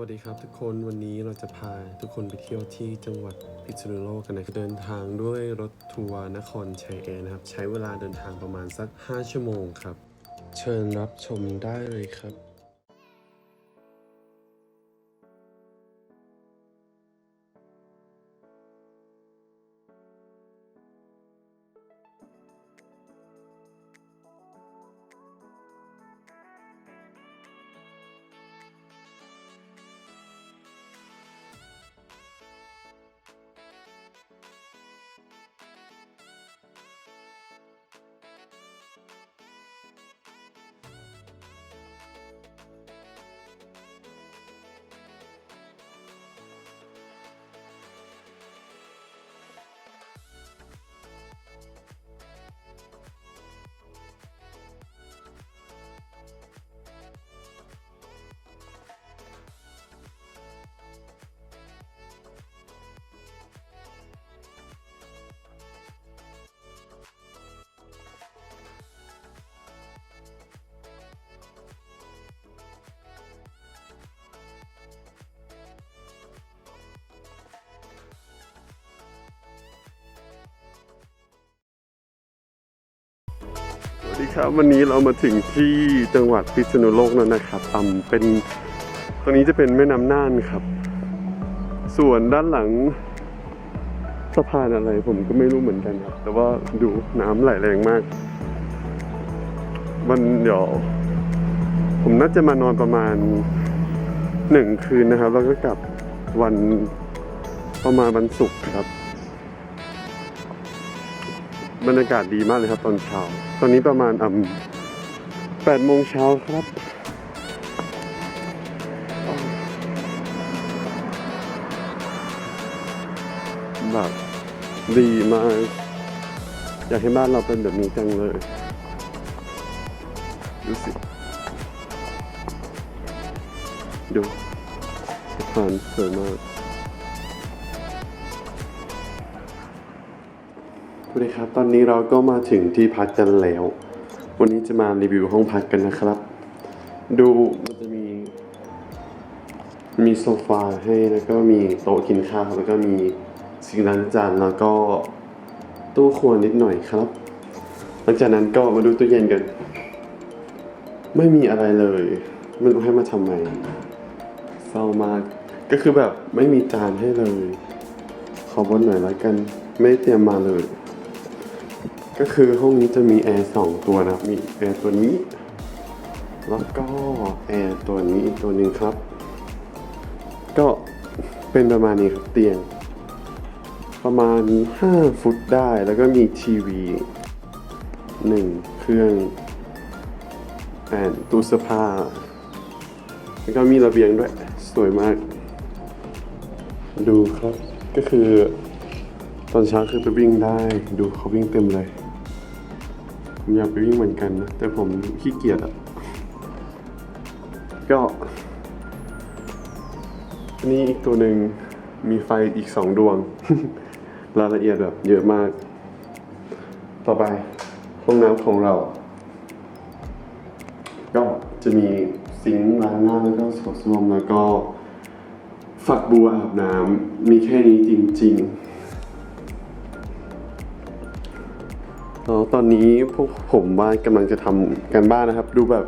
วัสดีครับทุกคนวันนี้เราจะพาทุกคนไปเที่ยวที่จังหวัดพิษณุโลกกันนะครับเดินทางด้วยรถทัวร์นครชัยแอร์นะครับ ใช้เวลาเดินทางประมาณสัก 5 ชั่วโมงครับ เชิญรับชมได้เลยครับ ดีครับวันนี้เรามาถึงที่จังหวัดพิษณุโลกแล้วนะครับอ่ำเป็นตรงนี้จะเป็นแม่น้ำน่านครับ ส่วนด้านหลังสะพานอะไรผมก็ไม่รู้เหมือนกันครับ แต่ว่าดูน้ำไหลแรงมาก วันเดี๋ยวผมน่าจะมานอนประมาณหนึ่งคืนนะครับ แล้วก็กลับวันประมาณวันศุกร์ครับ บรรยากาศดีมากเลยครับตอนเช้า ตอนนี้ประมาณอ่ำแปดโมงเช้าครับ แบบดีมาก อยากให้บ้านเราเป็นแบบนี้จังเลย ดูสิ ดูสะพานสวยมาก วัสดีครับ ตอนนี้เราก็มาถึงที่พักกันแล้ว วันนี้จะมารีวิวห้องพักกันนะครับ ดูมันจะมี มีโซฟาให้แล้วก็มีโต๊ะกินข้าวแล้วก็มีสิ่งล้างจานแล้วก็ตู้ครัวนิดหน่อยครับ หลังจากนั้นก็มาดูตู้เย็นกัน ไม่มีอะไรเลยไม่รู้ให้มาทำไมเศร้ามาก ก็คือแบบไม่มีจานให้เลย ขอบนหน่อยแล้วกัน ไม่เตรียมมาเลย ก็คือห้องนี้จะมีแอร์สองตัวนะครับ มีแอร์ตัวนี้ แล้วก็แอร์ตัวนี้อีกตัวหนึ่งครับ ก็เป็นประมาณนี้ครับเตียง ประมาณ 5 ฟุตได้ แล้วก็มีทีวีหนึ่งเครื่องแอนตู้เสื้อผ้า แล้วก็มีระเบียงด้วย สวยมาก ดูครับ ก็คือ ตอนเช้าคือไปวิ่งได้ ดูเขาวิ่งเต็มเลย ผมอยากไปวิ่งเหมือนกันนะ แต่ผมขี้เกียจอะก็นนี้อีกตัวหนึ่งมีไฟอีกสองดวง รายละเอียดแบบเยอะมาก ต่อไปห้องน้ำของเรา ก็จะมีซิงค์ล้างหน้าแล้วก็โถส้วมแล้วก็ฝักบัวอาบน้ำมีแค่นี้จริง ๆ แล้วตอนนี้พวกผมว่ากำลังจะทำการบ้านนะครับ ดูแบบ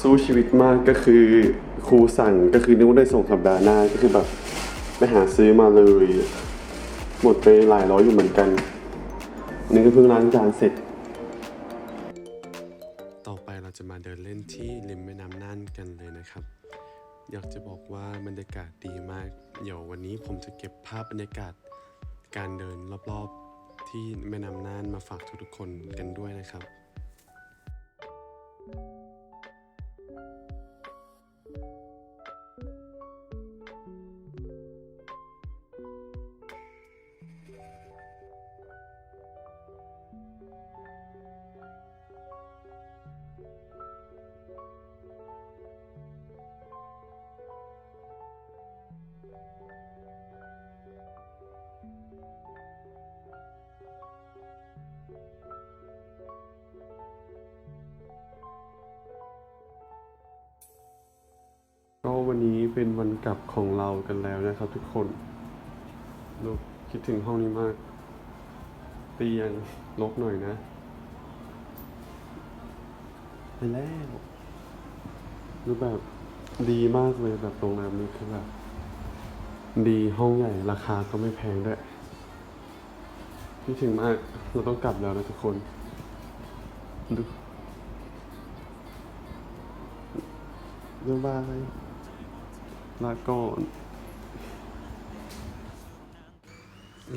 สู้ชีวิตมากก็คือครูสั่งก็คือนึกว่าได้ส่งสัปดาห์หน้าก็คือแบบไปหาซื้อมาเลย หมดไปหลายร้อยอยู่เหมือนกันนี่ก็เพิ่งล้างจานเสร็จ ต่อไปเราจะมาเดินเล่นที่ริมแม่น้ำน่านกันเลยนะครับ อยากจะบอกว่าบรรยากาศดีมาก เดี๋ยววันนี้ผมจะเก็บภาพบรรยากาศ การเดินรอบ ที่แม่น้ำน่านมาฝากทุกๆคนกันด้วยนะครับ วันนี้เป็นวันกลับของเรากันแล้วนะครับทุกคนลูกคิดถึงห้องนี้มาก เตียงลกหน่อยนะไปแล้วคือแบบดีมากเลยแบบโรงแรมนี้คือแบบดีห้องใหญ่ราคาก็ไม่แพงด้วยคิดถึงมากเราต้องกลับแล้วนะทุกคนดูบ๊ ายบายลาก่อน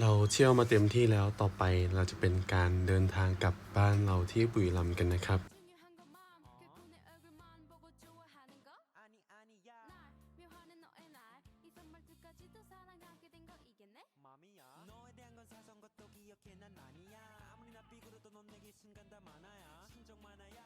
เราเที่ยวมาเต็มที่แล้วต่อไปเราจะเป็นการเดินทางกลับบ้านเราที่บุรีรัมย์กันนะครับ 중요한 것만 그분의 얼굴만 보고 좋아하는 거 아니 아니야 날 묘하는 너의 날이 선물투까지도 사랑하게 된 거 이겠네 맘이야 너에 대한 건 사소한 것도 기억해 난 아니야 아무리 나 삐그러도 넌 내게 순간 다 많아야 심정 많아야